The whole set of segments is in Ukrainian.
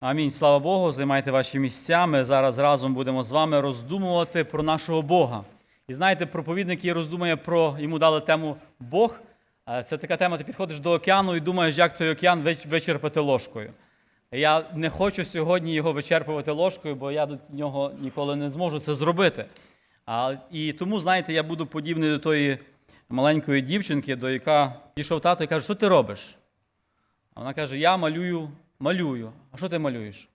Амінь. Слава Богу, займайте ваші місця. Ми зараз разом будемо з вами роздумувати про нашого Бога. І знаєте, проповідник який роздумує про йому дали тему Бог. Е, Це така тема, ти підходиш до океану і думаєш, як той океан вичерпати ложкою. Я не хочу сьогодні його вичерпувати ложкою, бо я до нього ніколи не зможу це зробити. І тому, знаєте, я буду подібний до тої маленької дівчинки, до яка пішов тато і каже, що ти робиш? А вона каже: Я малюю, малюю. А що ти малюєш?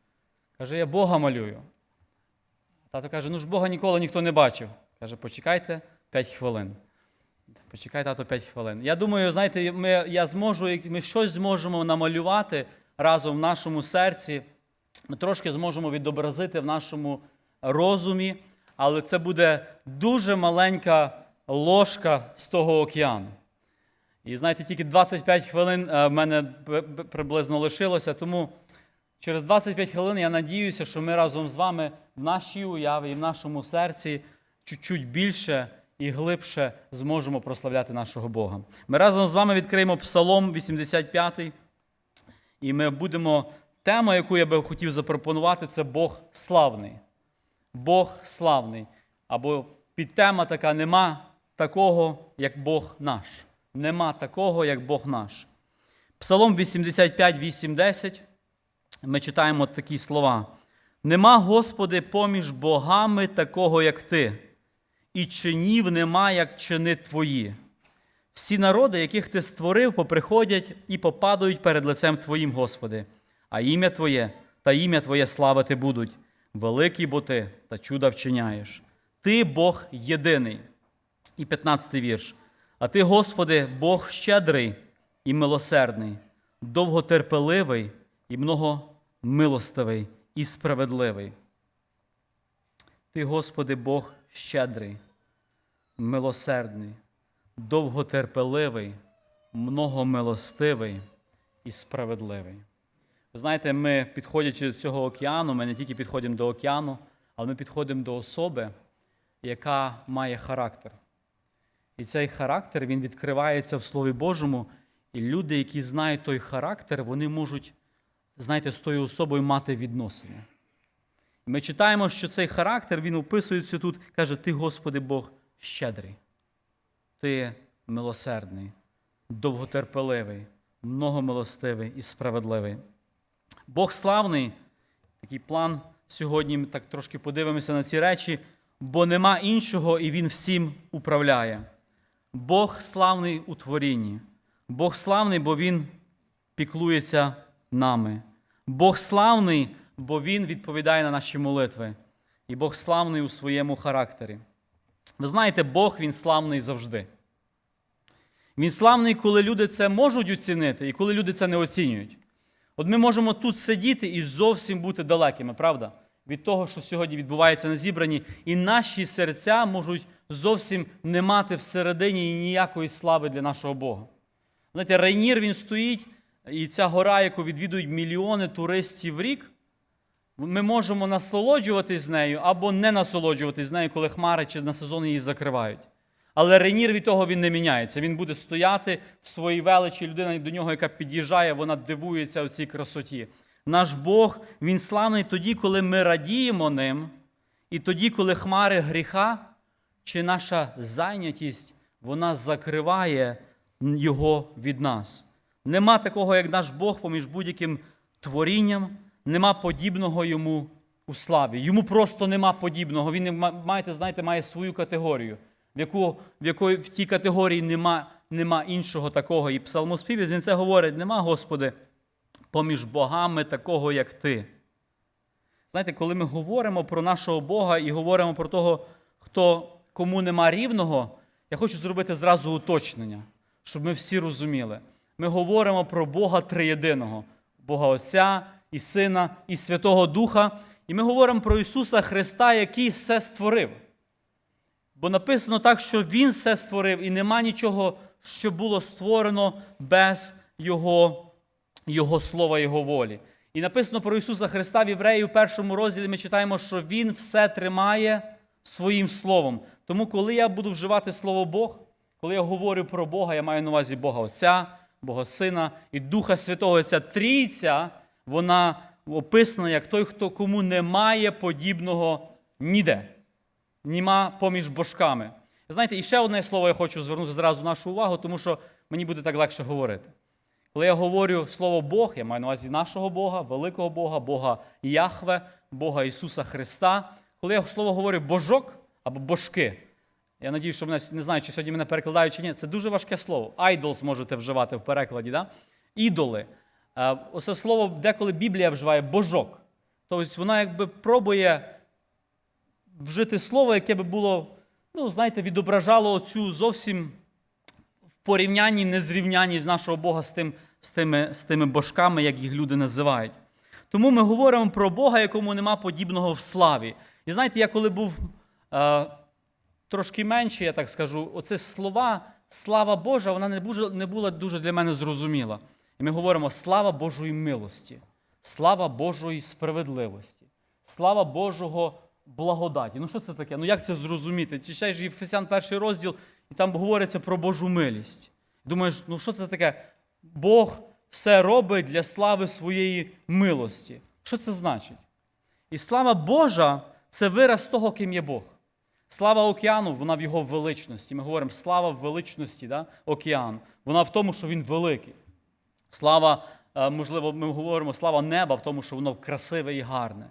Каже, я Бога малюю. Тато каже: ну ж Бога ніколи ніхто не бачив. Каже, почекайте 5 хвилин. Почекай, тато, 5 хвилин. Я думаю, знаєте, ми, я зможу, ми щось зможемо намалювати разом в нашому серці. Ми трошки зможемо відобразити в нашому розумі, але це буде дуже маленька ложка з того океану. І знаєте, тільки 25 хвилин е, в мене приблизно лишилося, тому через 25 хвилин я надіюся, що ми разом з вами в нашій уяві і в нашому серці чуть-чуть більше і глибше зможемо прославляти нашого Бога. Ми разом з вами відкриємо Псалом 85, і ми будемо. Тема, яку я би хотів запропонувати, це Бог славний. Бог славний. Або підтема така нема такого, як Бог наш. Нема такого, як Бог наш. Псалом 85, 8, 10. Ми читаємо такі слова. Нема, Господи, поміж богами такого, як Ти, і чинів нема, як чини Твої. Всі народи, яких Ти створив, поприходять і попадають перед лицем Твоїм, Господи, а ім'я Твоє та ім'я Твоє славити будуть. Великий бо Ти та чуда вчиняєш. Ти Бог єдиний. І 15 вірш. А ти, Господи, Бог щедрий і милосердний, довготерпеливий і многомилостивий і справедливий. Ти, Господи, Бог щедрий, милосердний, довготерпеливий, многомилостивий і справедливий. Ви знаєте, ми, підходячи до цього океану, ми не тільки підходимо до океану, але ми підходимо до особи, яка має характер. І цей характер він відкривається в Слові Божому, і люди, які знають той характер, вони можуть, знаєте, з тою особою мати відносини. Ми читаємо, що цей характер він описується тут, каже: Ти, Господи Бог, щедрий, ти милосердний, довготерпеливий, многомилостивий і справедливий. Бог славний, такий план сьогодні ми так трошки подивимося на ці речі, бо нема іншого, і Він всім управляє. Бог славний у творінні. Бог славний, бо Він піклується нами. Бог славний, бо Він відповідає на наші молитви. І Бог славний у своєму характері. Ви знаєте, Бог Він славний завжди. Він славний, коли люди це можуть оцінити, і коли люди це не оцінюють. От ми можемо тут сидіти і зовсім бути далекими, правда? Від того, що сьогодні відбувається на зібранні, і наші серця можуть зовсім не мати всередині ніякої слави для нашого Бога. Знаєте, Рейнір він стоїть, і ця гора, яку відвідують мільйони туристів в рік, ми можемо насолоджуватись з нею або не насолоджуватись нею, коли хмари чи на сезон її закривають. Але Рейнір від того він не міняється. Він буде стояти в своїй величі. Людина до нього, яка під'їжджає, вона дивується у цій красоті. Наш Бог, він славний тоді, коли ми радіємо ним, і тоді, коли хмари гріха чи наша зайнятість, вона закриває його від нас. Нема такого, як наш Бог поміж будь-яким творінням, нема подібного йому у славі. Йому просто нема подібного. Він, маєте, знаєте, має свою категорію, в, яку, в якої в тій категорії нема, нема іншого такого. І псалмоспівець він це говорить: нема, Господи, поміж богами такого, як ти. Знаєте, коли ми говоримо про нашого Бога і говоримо про того, хто кому нема рівного, я хочу зробити зразу уточнення, щоб ми всі розуміли. Ми говоримо про Бога триєдиного, Бога Отця і Сина, і Святого Духа. І ми говоримо про Ісуса Христа, який все створив. Бо написано так, що Він все створив, і нема нічого, що було створено без Його, Його слова, Його волі. І написано про Ісуса Христа в Євреї в першому розділі ми читаємо, що Він все тримає своїм словом. Тому, коли я буду вживати слово Бог, коли я говорю про Бога, я маю на увазі Бога Отця, Бога Сина і Духа Святого. Ця трійця, вона описана як той, хто кому немає подібного ніде. Німа поміж божками. Знаєте, і ще одне слово я хочу звернути зразу нашу увагу, тому що мені буде так легше говорити. Коли я говорю слово Бог, я маю на увазі нашого Бога, великого Бога, Бога Яхве, Бога Ісуса Христа. Коли я слово говорю божок або божки, я надію, що мене не знаю, чи сьогодні мене перекладають чи ні. Це дуже важке слово. Idols можете вживати в перекладі. Да? Ідоли. Е, Оце слово деколи Біблія вживає божок. Тобто вона якби пробує вжити слово, яке би було, ну, знаєте, відображало цю зовсім в порівнянні, незрівнянні з нашого Бога з, тим, з, тими, з тими божками, як їх люди називають. Тому ми говоримо про Бога, якому нема подібного в славі. І знаєте, я коли був е, трошки менше, я так скажу, оце слова, слава Божа, вона не, дуже, не була дуже для мене зрозуміла. І ми говоримо слава Божої милості, слава Божої справедливості, слава Божого благодаті. Ну що це таке? Ну як це зрозуміти? Читаєш Єфесян перший розділ, і там говориться про Божу милість. Думаєш, ну що це таке? Бог все робить для слави своєї милості. Що це значить? І слава Божа це вираз того, ким є Бог. Слава океану, вона в його величності. Ми говоримо, слава в величності да? океану. Вона в тому, що він великий. Слава, е, можливо, ми говоримо, слава неба в тому, що воно красиве і гарне.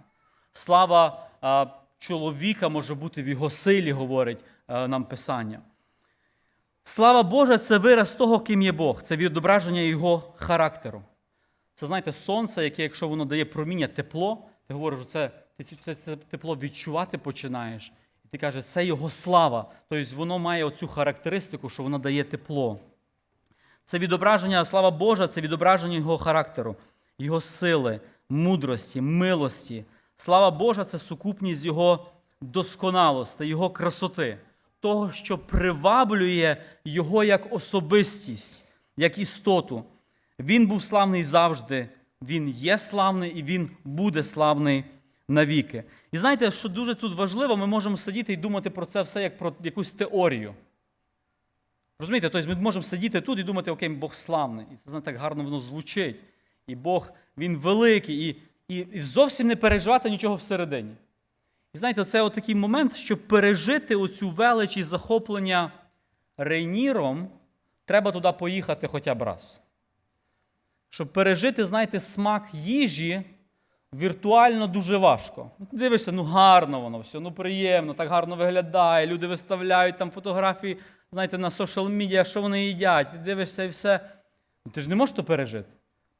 Слава е, чоловіка може бути в його силі, говорить е, нам Писання. Слава Божа це вираз того, ким є Бог, це відображення його характеру. Це, знаєте, сонце, яке, якщо воно дає проміння тепло, ти говориш, що це, ти це, тепло відчувати починаєш. І ти кажеш, це його слава. Тобто воно має оцю характеристику, що воно дає тепло. Це відображення, слава Божа, це відображення його характеру, його сили, мудрості, милості. Слава Божа це сукупність його досконалості, його красоти, того, що приваблює його як особистість, як істоту. Він був славний завжди, він є славний і він буде славний навіки. І знаєте, що дуже тут важливо, ми можемо сидіти і думати про це все як про якусь теорію. Розумієте, тобто ми можемо сидіти тут і думати, окей, Бог славний. І це знаєте, так гарно воно звучить. І Бог, Він великий, і, і, і зовсім не переживати нічого всередині. І знаєте, це такий момент, щоб пережити оцю велич і захоплення рейніром, треба туди поїхати хоча б раз. Щоб пережити, знаєте, смак їжі віртуально дуже важко. Ну, ти Дивишся, ну гарно воно все, ну приємно, так гарно виглядає. Люди виставляють там фотографії, знаєте, на соціал медіа, що вони їдять. Ти дивишся і все. Ну, ти ж не можеш то пережити,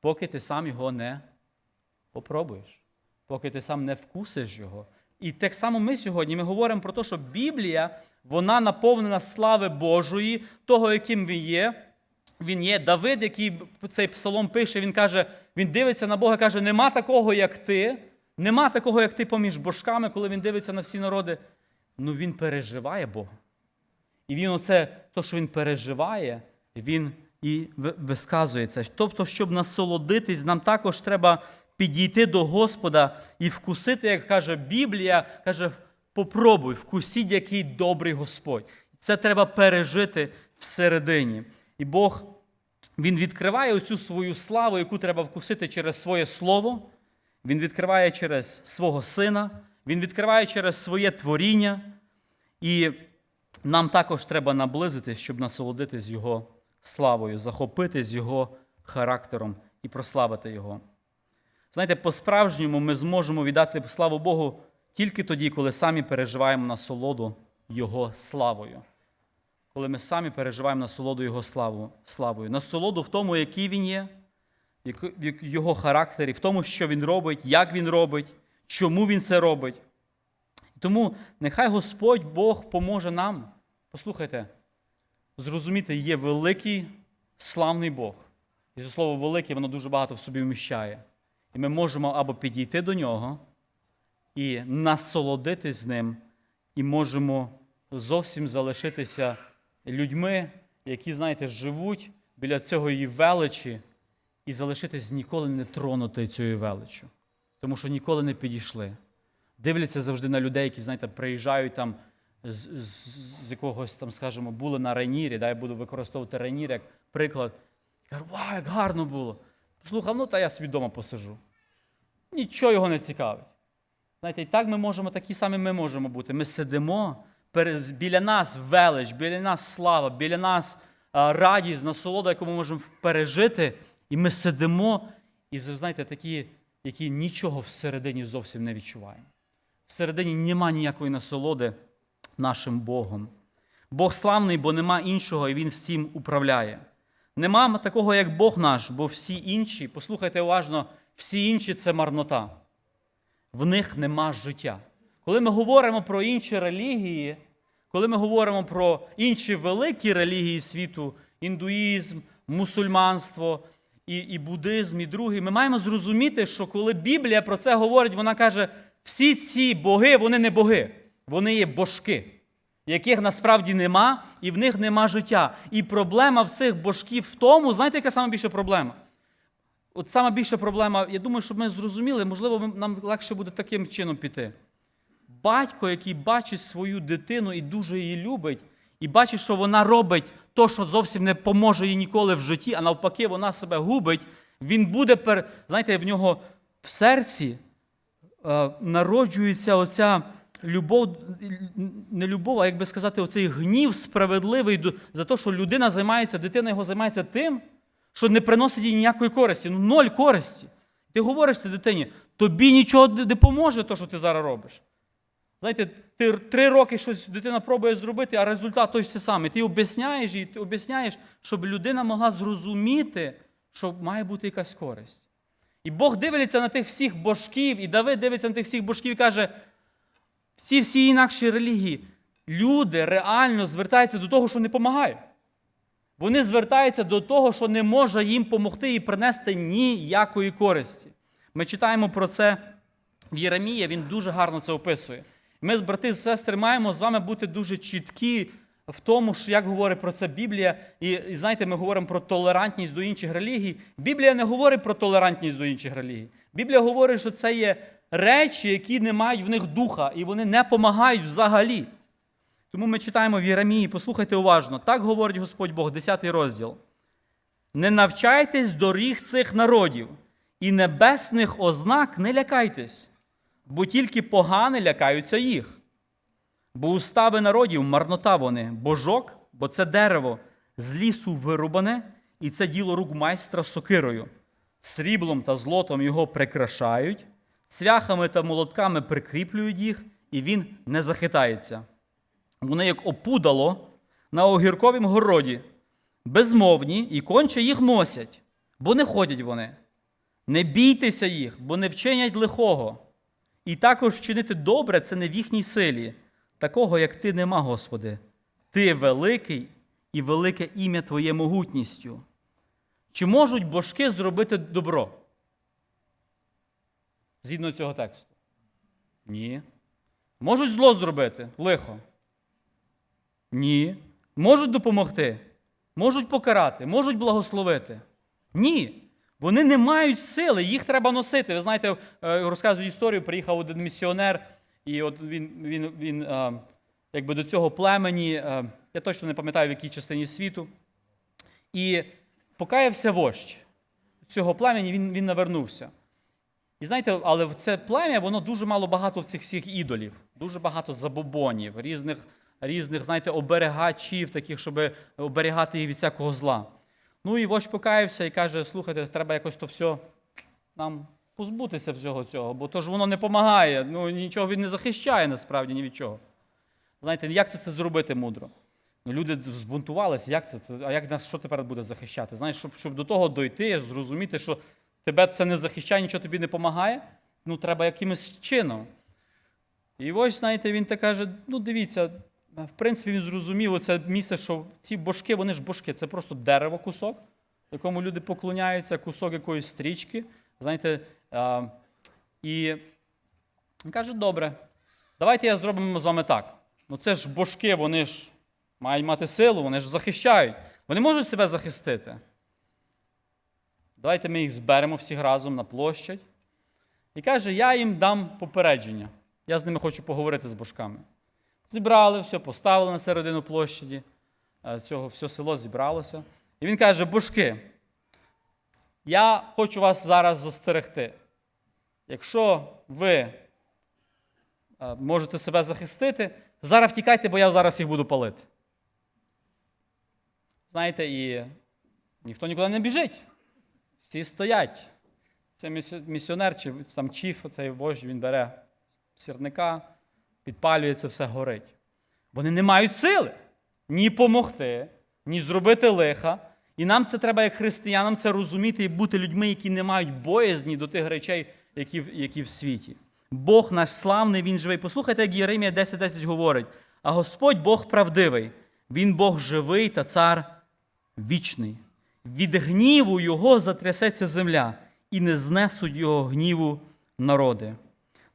поки ти сам його не попробуєш, поки ти сам не вкусиш його. І так само ми сьогодні ми говоримо про те, що Біблія вона наповнена слави Божої, того, яким він є. Він є Давид, який цей псалом пише, він каже, він дивиться на Бога, каже: нема такого, як ти, нема такого, як ти поміж божками, коли він дивиться на всі народи. Ну він переживає Бога. І він оце, то, що він переживає, він і висказується. Тобто, щоб насолодитись, нам також треба підійти до Господа і вкусити, як каже Біблія, каже, попробуй, вкусіть, який добрий Господь. Це треба пережити всередині. І Бог Він відкриває оцю свою славу, яку треба вкусити через своє слово. Він відкриває через свого сина, Він відкриває через своє творіння. І нам також треба наблизитись, щоб насолодитись Його славою, захопитись Його характером і прославити Його. Знаєте, по-справжньому ми зможемо віддати славу Богу тільки тоді, коли самі переживаємо насолоду Його славою. Коли ми самі переживаємо насолоду Його славу, славою. Насолоду в тому, який Він є, в Його характері, в тому, що Він робить, як Він робить, чому Він це робить. Тому нехай Господь Бог поможе нам, послухайте, зрозуміти, є великий славний Бог. І це слово великий, воно дуже багато в собі вміщає. І ми можемо або підійти до нього і насолодитись ним, і можемо зовсім залишитися людьми, які, знаєте, живуть біля цього її величі, і залишитись ніколи не тронути цією величю. Тому що ніколи не підійшли. Дивляться завжди на людей, які, знаєте, приїжджають там з, з, з якогось там, скажімо, були на Рейнірі, да, я буду використовувати Рейнір як приклад. Кажуть, вау, як гарно було. Слухав, ну та я собі вдома посижу. нічого його не цікавить. Знаєте, і так ми можемо, такі самі ми можемо бути. Ми сидимо, біля нас велич, біля нас слава, біля нас радість, насолода, яку ми можемо пережити, і ми сидимо, і знаєте, такі, які нічого всередині зовсім не відчуваємо. Всередині нема ніякої насолоди нашим Богом. Бог славний, бо нема іншого, і Він всім управляє. Нема такого, як Бог наш, бо всі інші, послухайте уважно, всі інші це марнота. В них нема життя. Коли ми говоримо про інші релігії, коли ми говоримо про інші великі релігії світу, індуїзм, мусульманство і, і буддизм, і другі, ми маємо зрозуміти, що коли Біблія про це говорить, вона каже, всі ці боги, вони не боги, вони є божки, яких насправді нема, і в них нема життя. І проблема в цих божків в тому, знаєте, яка саме більша проблема? От сама більша проблема, я думаю, щоб ми зрозуміли, можливо, нам легше буде таким чином піти. Батько, який бачить свою дитину і дуже її любить, і бачить, що вона робить то, що зовсім не поможе їй ніколи в житті, а навпаки, вона себе губить, він буде, знаєте, в нього в серці е, народжується оця любов, не любов, а як би сказати, оцей гнів справедливий за те, що людина займається, дитина його займається тим, що не приносить їй ніякої користі, ну ноль користі. Ти говориш цій дитині, тобі нічого не не поможе, то, що ти зараз робиш. Знаєте, ти три роки щось дитина пробує зробити, а результат той все самий. Ти об'ясняєш їй, ти об'ясняєш, щоб людина могла зрозуміти, що має бути якась користь. І Бог дивиться на тих всіх божків, і Давид дивиться на тих всіх божків і каже: ці всі інакші релігії, люди реально звертаються до того, що не допомагає. Вони звертаються до того, що не може їм допомогти і принести ніякої користі. Ми читаємо про це в Єремія, він дуже гарно це описує. Ми, брати і сестри, маємо з вами бути дуже чіткі в тому, що як говорить про це Біблія. І, і знаєте, ми говоримо про толерантність до інших релігій. Біблія не говорить про толерантність до інших релігій. Біблія говорить, що це є речі, які не мають в них духа, і вони не допомагають взагалі. Тому ми читаємо в Єремії, послухайте уважно. Так говорить Господь Бог, 10 розділ. Не навчайтесь доріг цих народів, і небесних ознак не лякайтесь, бо тільки погани лякаються їх. Бо устави народів марнота вони, божок, бо це дерево з лісу вирубане, і це діло рук майстра сокирою. Сріблом та злотом його прикрашають, цвяхами та молотками прикріплюють їх, і він не захитається. Вони як опудало на огірковім городі, безмовні і конче їх носять, бо не ходять вони. Не бійтеся їх, бо не вчинять лихого. І також вчинити добре це не в їхній силі. Такого, як ти, нема, Господи. Ти великий і велике ім'я Твоє могутністю. Чи можуть божки зробити добро? Згідно цього тексту? Ні. Можуть зло зробити лихо? Ні. Можуть допомогти, можуть покарати, можуть благословити. Ні. Вони не мають сили, їх треба носити. Ви знаєте, е, розказую історію, приїхав один місіонер, і от він, він, він е, якби до цього племені, е, я точно не пам'ятаю, в якій частині світу. І покаявся вождь цього племені, він, він навернувся. І знаєте, але це плем'я, воно дуже мало багато цих всіх ідолів, дуже багато забобонів, різних, різних, знаєте, оберегачів, таких, щоб оберігати їх від всякого зла. Ну і вождь покаявся і каже: слухайте, треба якось то все нам позбутися всього цього, бо то ж воно не допомагає, ну нічого він не захищає насправді ні від чого. Знаєте, як то це зробити мудро? Ну, люди збунтувалися, як? Це- А як нас що тепер буде захищати? Знаєш, щоб, щоб до того дойти, зрозуміти, що тебе це не захищає, нічого тобі не допомагає, ну треба якимось чином. І ось, знаєте, він так каже: ну дивіться, в принципі, він зрозумів оце місце, що ці божки, вони ж божки, це просто дерево кусок, якому люди поклоняються, кусок якоїсь стрічки. Знаєте, а, і він каже, добре, давайте я зробимо з вами так. Ну це ж божки, вони ж мають мати силу, вони ж захищають. Вони можуть себе захистити. Давайте ми їх зберемо всіх разом на площадь. І каже, я їм дам попередження. Я з ними хочу поговорити з божками. Зібрали все, поставили на середину площаді. Е, Цього все село зібралося. І він каже: божки, я хочу вас зараз застерегти. якщо ви е, можете себе захистити, зараз втікайте, бо я зараз всіх буду палити. Знаєте, і ніхто нікуди не біжить. Всі стоять. Це місіонер, чи там чіф, цей вождь, він бере сірника, підпалює це все горить. Вони не мають сили ні помогти, ні зробити лиха. І нам це треба, як християнам, це розуміти і бути людьми, які не мають боязні до тих речей, які, які в світі. Бог наш славний, Він живий. Послухайте, як Єремія 10.10 говорить: а Господь Бог правдивий, Він Бог живий та цар вічний. Від гніву Його затрясеться земля, і не знесуть Його гніву народи.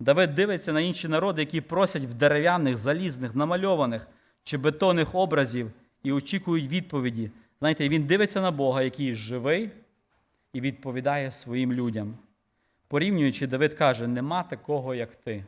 Давид дивиться на інші народи, які просять в дерев'яних, залізних, намальованих чи бетонних образів і очікують відповіді. Знаєте, він дивиться на Бога, який живий, і відповідає своїм людям. Порівнюючи, Давид каже: нема такого, як ти.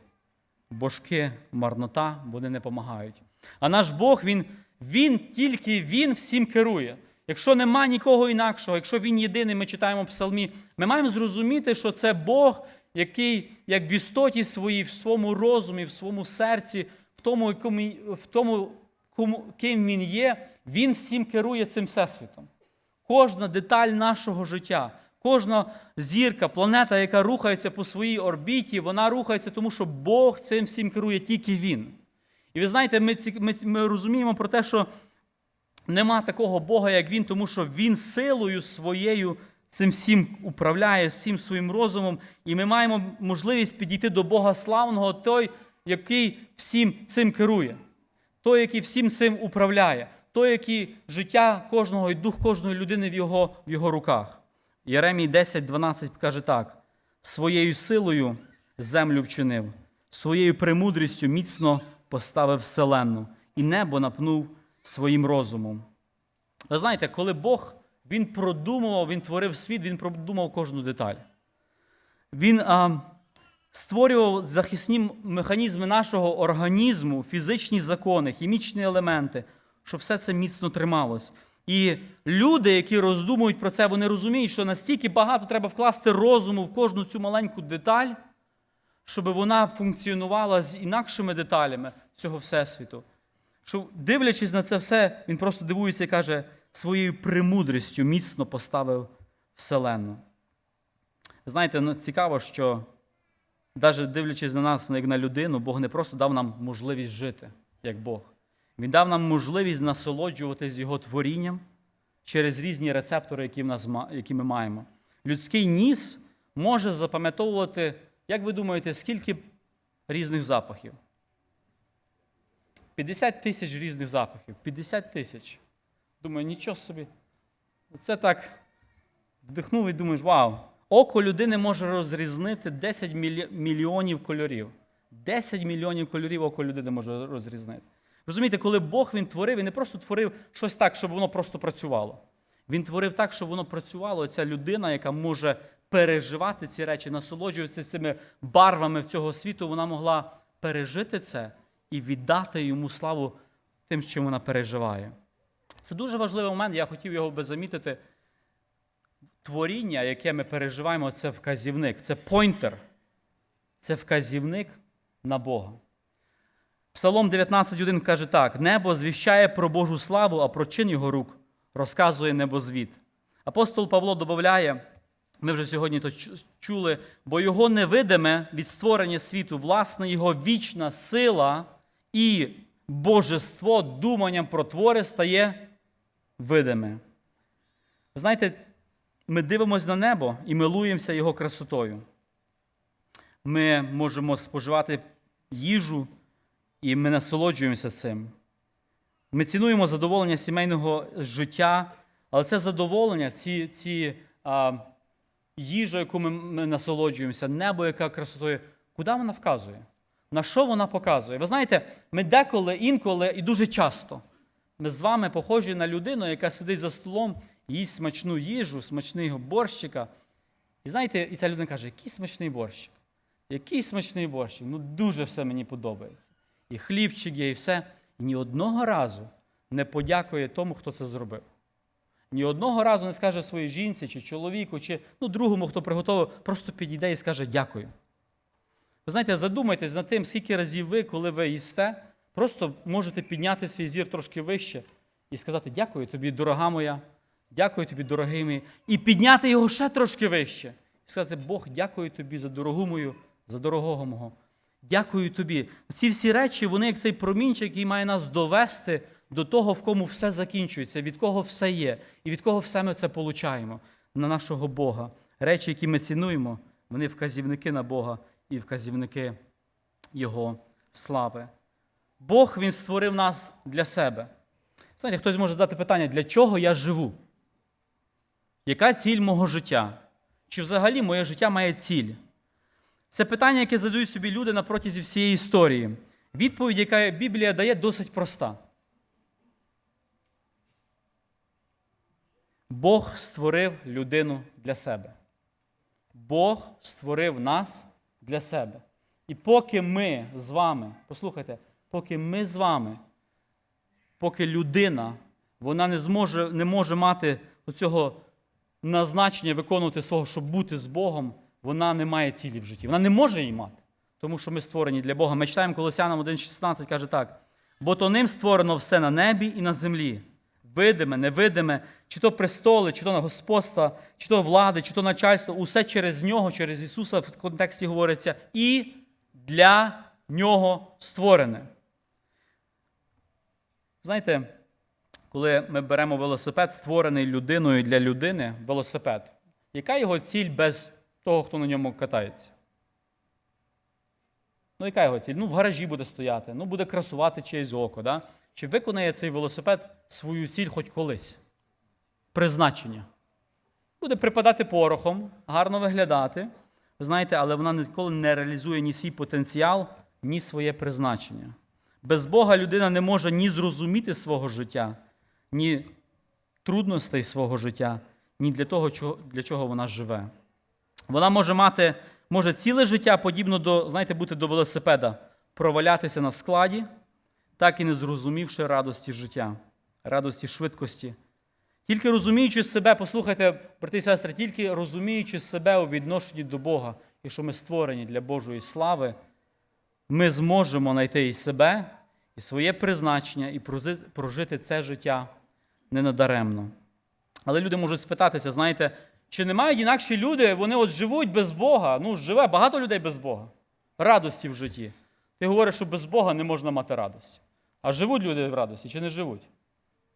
Божки, марнота, вони не допомагають. А наш Бог, він, він тільки Він всім керує. Якщо нема нікого інакшого, якщо він єдиний, ми читаємо псалмі, ми маємо зрозуміти, що це Бог, який, як в істоті своїй, в своєму розумі, в своєму серці, в тому, в тому кому, ким він є, він всім керує цим всесвітом. Кожна деталь нашого життя, кожна зірка, планета, яка рухається по своїй орбіті, вона рухається, тому що Бог цим всім керує тільки Він. І ви знаєте, ми, ми, ми розуміємо про те, що нема такого Бога, як Він, тому що Він силою своєю цим всім управляє, всім своїм розумом, і ми маємо можливість підійти до Бога славного, той, який всім цим керує, той, який всім цим управляє, той, який життя кожного і дух кожної людини в його, в його руках. Єремій 10.12 каже так: своєю силою землю вчинив, своєю премудрістю міцно поставив вселенну, і небо напнув своїм розумом. Ви знаєте, коли Бог він продумував, він творив світ, він продумав кожну деталь. Він а, створював захисні механізми нашого організму, фізичні закони, хімічні елементи, щоб все це міцно трималось. І люди, які роздумують про це, вони розуміють, що настільки багато треба вкласти розуму в кожну цю маленьку деталь, щоб вона функціонувала з інакшими деталями цього всесвіту. Що, дивлячись на це все, він просто дивується і каже, своєю премудрістю міцно поставив Вселенну. Знаєте, ну, цікаво, що навіть дивлячись на нас як на людину, Бог не просто дав нам можливість жити, як Бог. Він дав нам можливість насолоджуватись Його творінням через різні рецептори, які, в нас, які ми маємо. Людський ніс може запам'ятовувати, як ви думаєте, скільки різних запахів? 50 тисяч різних запахів. 50 тисяч. Думаю, нічого собі. Це так вдихнув і думаєш, вау. Око людини може розрізнити 10 мільйонів кольорів. 10 мільйонів кольорів око людини може розрізнити. Розумієте, коли Бог він творив, він не просто творив щось так, щоб воно просто працювало. Він творив так, щоб воно працювало. Ця людина, яка може переживати ці речі, насолоджуватися цими барвами в цього світу, вона могла пережити це і віддати йому славу тим, чим вона переживає. Це дуже важливий момент, я хотів його би замітити. Творіння, яке ми переживаємо, це вказівник, це пойнтер, це вказівник на Бога. Псалом 19.1 каже так: Небо звіщає про Божу славу, а про чин його рук розказує небозвід. Апостол Павло додає, ми вже сьогодні то чули, бо його невидиме від створення світу, власне, його вічна сила і божество думанням про твори стає видиме. Знаєте, ми дивимося на небо і милуємося його красотою. Ми можемо споживати їжу, і ми насолоджуємося цим. Ми цінуємо задоволення сімейного життя, але це задоволення, ці, ці а, їжа, яку ми, ми насолоджуємося, небо, яка красотою, куди вона вказує? На що вона показує? Ви знаєте, ми деколи, інколи і дуже часто ми з вами похожі на людину, яка сидить за столом, їсть смачну їжу, смачного борщика. І знаєте, і ця людина каже, який смачний борщик. Який смачний борщик. Ну дуже все мені подобається. І хлібчик є, і все. І ні одного разу не подякує тому, хто це зробив. Ні одного разу не скаже своїй жінці чи чоловіку, чи ну, другому, хто приготував, просто підійде і скаже дякую. Ви знаєте, задумайтесь над тим, скільки разів ви, коли ви їсте, просто можете підняти свій зір трошки вище і сказати дякую тобі, дорога моя, дякую тобі, дорогий мій, і підняти його ще трошки вище. І сказати, Бог, дякую тобі за дорогу мою, за дорогого мого. Дякую тобі. Ці всі речі, вони як цей промінчик, який має нас довести до того, в кому все закінчується, від кого все є, і від кого все ми це получаємо на нашого Бога. Речі, які ми цінуємо, вони вказівники на Бога і вказівники Його слави. Бог Він створив нас для себе. Знаєте, хтось може задати питання, для чого я живу? Яка ціль мого життя? Чи взагалі моє життя має ціль? Це питання, яке задають собі люди на всієї історії. Відповідь, яка Біблія дає, досить проста. Бог створив людину для себе. Бог створив нас для себе. І поки ми з вами, послухайте, поки ми з вами, поки людина, вона не зможе, не може мати оцього назначення виконувати свого, щоб бути з Богом, вона не має цілі в житті. Вона не може її мати, тому що ми створені для Бога. Ми читаємо Колосянам 1,16, каже так: бо то ним створено все на небі і на землі. Видиме, невидиме, чи то престоли, чи то на господства, чи то влади, чи то начальство, усе через нього, через Ісуса в контексті говориться, і для нього створене. Знаєте, коли ми беремо велосипед, створений людиною для людини, велосипед, яка його ціль без того, хто на ньому катається? Ну, яка його ціль? Ну, в гаражі буде стояти, ну, буде красувати чиєсь око. Да? Чи виконає цей велосипед свою ціль хоч колись? Призначення. Буде припадати порохом, гарно виглядати. Ви знаєте, але вона ніколи не реалізує ні свій потенціал, ні своє призначення. Без Бога людина не може ні зрозуміти свого життя, ні трудностей свого життя, ні для того, для чого вона живе. Вона може мати, може ціле життя, подібно до, знаєте, бути до велосипеда, провалятися на складі, так і не зрозумівши радості життя, радості швидкості. Тільки розуміючи себе, послухайте, брати і сестри, тільки розуміючи себе у відношенні до Бога і що ми створені для Божої слави, ми зможемо знайти і себе, і своє призначення, і прожити це життя ненадаремно. Але люди можуть спитатися, знаєте, чи не мають інакші люди, вони от живуть без Бога. Ну, живе багато людей без Бога. Радості в житті. Ти говориш, що без Бога не можна мати радість. А живуть люди в радості чи не живуть?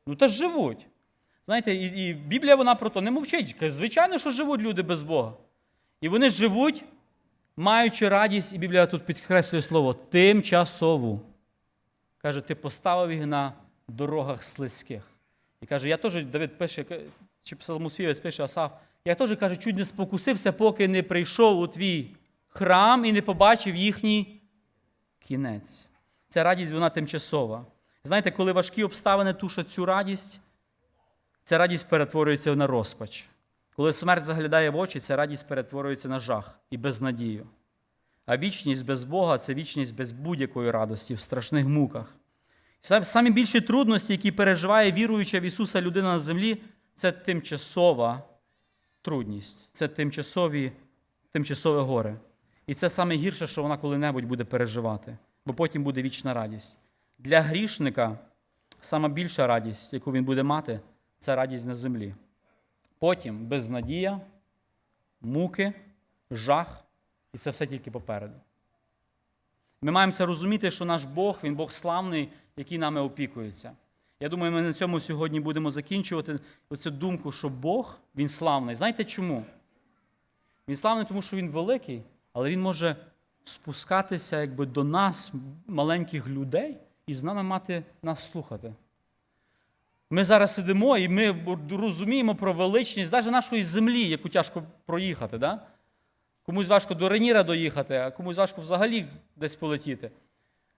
Ну, та живуть. Знаєте, і, і Біблія вона про то не мовчить. Звичайно, що живуть люди без Бога. І вони живуть, маючи радість, і Біблія тут підкреслює слово тимчасову. Каже, ти поставив їх на дорогах слизьких. І каже, я теж, Давид пише, чи псалмоспівець пише Асаф, я теж каже, чуть не спокусився, поки не прийшов у твій храм і не побачив їхній кінець. Ця радість, вона тимчасова. Знаєте, коли важкі обставини тушать цю радість, ця радість перетворюється на розпач. Коли смерть заглядає в очі, ця радість перетворюється на жах і безнадію. А вічність без Бога це вічність без будь-якої радості в страшних муках. Сам- Самі більші трудності, які переживає віруюча в Ісуса людина на землі, це тимчасова трудність, це тимчасові, тимчасове горе. І це саме гірше, що вона коли-небудь буде переживати, бо потім буде вічна радість. Для грішника сама більша радість, яку він буде мати, це радість на землі. Потім безнадія, муки, жах, і це все тільки попереду. Ми маємо це розуміти, що наш Бог, Він Бог славний, який нами опікується. Я думаю, ми на цьому сьогодні будемо закінчувати оцю думку, що Бог, Він славний. Знаєте чому? Він славний, тому що Він великий, але Він може спускатися якби, до нас, маленьких людей, і з нами мати нас слухати. Ми зараз сидимо і ми розуміємо про величність навіть нашої землі, яку тяжко проїхати. Да? Комусь важко до Реніра доїхати, а комусь важко взагалі десь полетіти.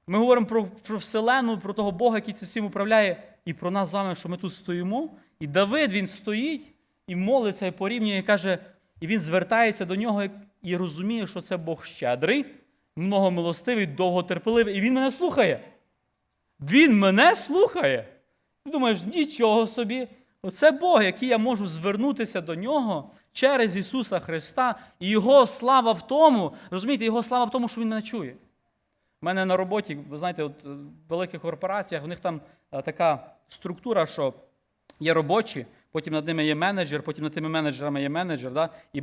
Ми говоримо про, про Вселену, про того Бога, який цим управляє, і про нас з вами, що ми тут стоїмо. І Давид він стоїть і молиться, і порівнює, і каже, і він звертається до нього і розуміє, що це Бог щедрий, многомилостивий, довготерпеливий, і він мене слухає. Він мене слухає. Ти думаєш, нічого собі. Оце Бог, який я можу звернутися до нього через Ісуса Христа, і Його слава в тому, розумієте, Його слава в тому, що Він мене чує. У мене на роботі, ви знаєте, от е, в великих корпораціях, в них там е, така структура, що є робочі, потім над ними є менеджер, потім над тими менеджерами є менеджер. Да? І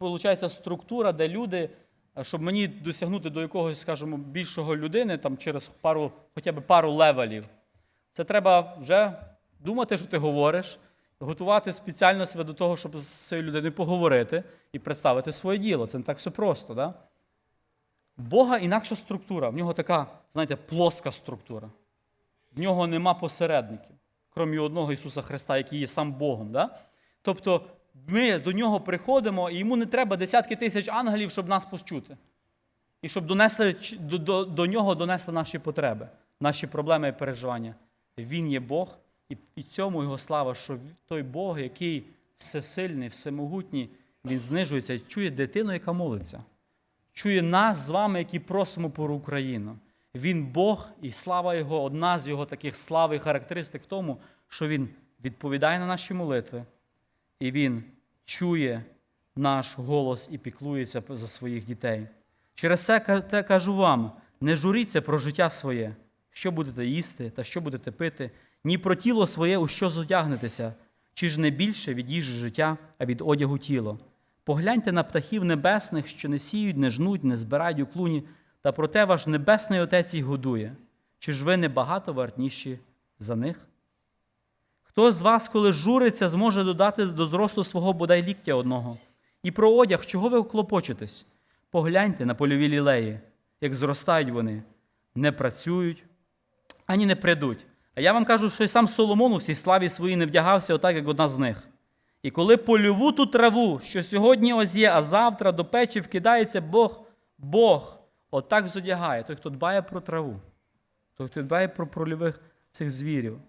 виходить структура, де люди, щоб мені досягнути до якогось, скажімо, більшого людини, там через пару, хоча б пару левелів, це треба вже думати, що ти говориш, готувати спеціально себе до того, щоб з цією людиною поговорити і представити своє діло. Це не так все просто. Да? Бога інакша структура. В нього така, знаєте, плоска структура. В нього нема посередників, крім одного Ісуса Христа, який є сам Богом. Да? Тобто ми до нього приходимо, і йому не треба десятки тисяч ангелів, щоб нас почути. І щоб донесли, до, до, до нього донесли наші потреби, наші проблеми і переживання. Він є Бог, і, і цьому його слава, що той Бог, який всесильний, всемогутній, він знижується і чує дитину, яка молиться чує нас з вами, які просимо про Україну. Він Бог, і слава Його, одна з його таких слав і характеристик в тому, що Він відповідає на наші молитви, і Він чує наш голос і піклується за своїх дітей. Через це те кажу вам: не журіться про життя своє, що будете їсти та що будете пити, ні про тіло своє, у що зодягнетеся, чи ж не більше від їжі життя, а від одягу тіло. Погляньте на птахів небесних, що не сіють, не жнуть, не збирають у клуні, та проте ваш небесний Отець їх годує. Чи ж ви не багато вартніші за них? Хто з вас, коли журиться, зможе додати до зросту свого бодай ліктя одного? І про одяг, чого ви клопочетесь? Погляньте на польові лілеї, як зростають вони, не працюють, ані не придуть. А я вам кажу, що й сам Соломон у всій славі своїй не вдягався отак, як одна з них. І коли польову ту траву, що сьогодні ось є, а завтра до печі вкидається Бог, Бог отак зодягає. Той, хто дбає про траву, той, хто дбає про прольових цих звірів.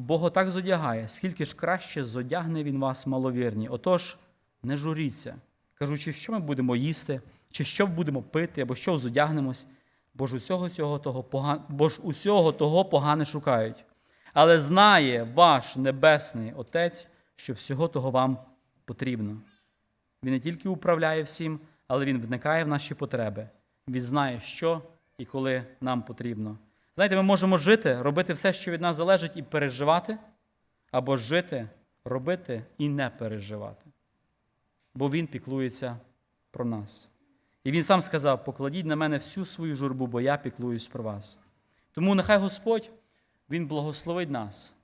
Бог отак зодягає, скільки ж краще зодягне він вас, маловірні. Отож, не журіться, кажучи, що ми будемо їсти, чи що будемо пити, або що зодягнемось, бо ж усього, цього того, поган... бо ж усього того погане шукають. Але знає ваш Небесний Отець, що всього того вам потрібно. Він не тільки управляє всім, але Він вникає в наші потреби. Він знає, що і коли нам потрібно. Знаєте, ми можемо жити, робити все, що від нас залежить, і переживати, або жити, робити і не переживати. Бо Він піклується про нас. І Він сам сказав: покладіть на мене всю свою журбу, бо я піклуюсь про вас. Тому нехай Господь Він благословить нас,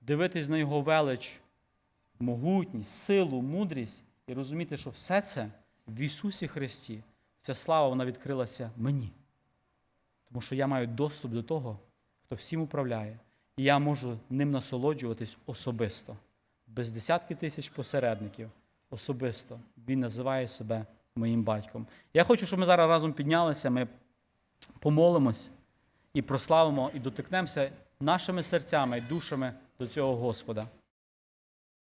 дивитись на Його велич, могутність, силу, мудрість і розуміти, що все це в Ісусі Христі, ця слава вона відкрилася мені. Тому що я маю доступ до того, хто всім управляє, і я можу ним насолоджуватись особисто, без десятки тисяч посередників, особисто. Він називає себе моїм батьком. Я хочу, щоб ми зараз разом піднялися, ми помолимось і прославимо, і дотикнемося нашими серцями і душами до цього Господа.